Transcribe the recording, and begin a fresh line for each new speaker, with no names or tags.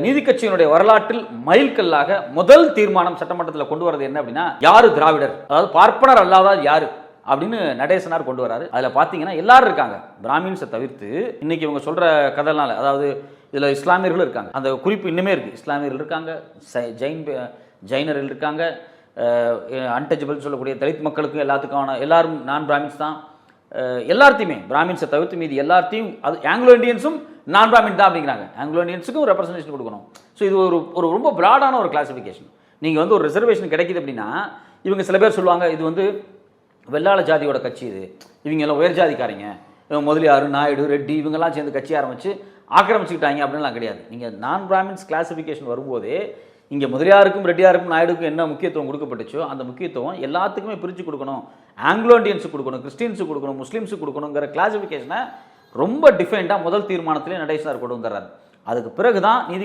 நீதி கட்சியினுடைய வரலாற்றில் மைல்கல்லாக முதல் தீர்மானம் சட்டமன்றத்தில் கொண்டு வரது என்ன அப்படின்னா யாரு திராவிடர்? அதாவது பார்ப்பனர் அல்லாதார் யாரு? அப்படின்னு நடேசனார் கொண்டு வராரு. அதில் பார்த்தீங்கன்னா எல்லாரும் இருக்காங்க. பிராமின்ஸை தவிர்த்து இன்னைக்கு இவங்க சொல்ற கதைனால அதாவது இதில் இஸ்லாமியர்களும் இருக்காங்க. அந்த குறிப்பு இன்னுமே இருக்கு. இஸ்லாமியர்கள் இருக்காங்க சை- ஜெயின் ஜெயினர்கள் இருக்காங்க அன்டச்சபிள் சொல்லக்கூடிய தலித் மக்களுக்கும் எல்லாத்துக்கான எல்லாரும் நான் பிராமின்ஸ் தான் எல்லாத்தையுமே பிராமின்ஸை தவிர்த்து மீது எல்லாத்தையும் அது ஆங்கிலோ இண்டியன்ஸும் நான் பிராமின் தான் அப்படிங்கிறாங்க. ஆங்கிலோ ஒரு ரெப்ரசன்டேஷன் கொடுக்கணும். ஸோ இது ஒரு ஒரு ரொம்ப ப்ராடான ஒரு கிளாஸிஃபிகேஷன் நீங்கள் வந்து ஒரு ரிசர்வேஷன் கிடைக்குது அப்படின்னா இவங்க சில பேர் சொல்லுவாங்க இது வந்து வெள்ளாள ஜாதியோட கட்சி இது. இவங்க எல்லாம் உயர் ஜாதிக்காரங்க. முதலியார் நாயுடு ரெட்டி இவங்கெல்லாம் சேர்ந்து கட்சி ஆரம்பித்து ஆக்கிரமிச்சுக்கிட்டாங்க அப்படின்லாம் கிடையாது. நீங்கள் நான் பிராமின்ஸ் கிளாசிஃபிகேஷன் வரும்போதே இங்கே முதலியாருக்கும் ரெட்டியாருக்கும் நாயுடுக்கும் என்ன முக்கியத்துவம் கொடுக்கப்பட்டுச்சோ அந்த முக்கியத்துவம் எல்லாத்துக்குமே பிரித்து கொடுக்கணும். ஆங்கிலோ இண்டியன்ஸுக்கு கொடுக்கணும் கிறிஸ்டின்ஸுக்கு கொடுக்கணும் முஸ்லீம்ஸுக்கு கொடுக்கணுங்கிற கிளாசிஃபிகேஷனை ரொம்ப டிஃபைண்டாக முதல் தீர்மானத்திலே நடேசனார் கொண்டு வந்துடுறாரு. அதுக்கு பிறகு தான் நீதி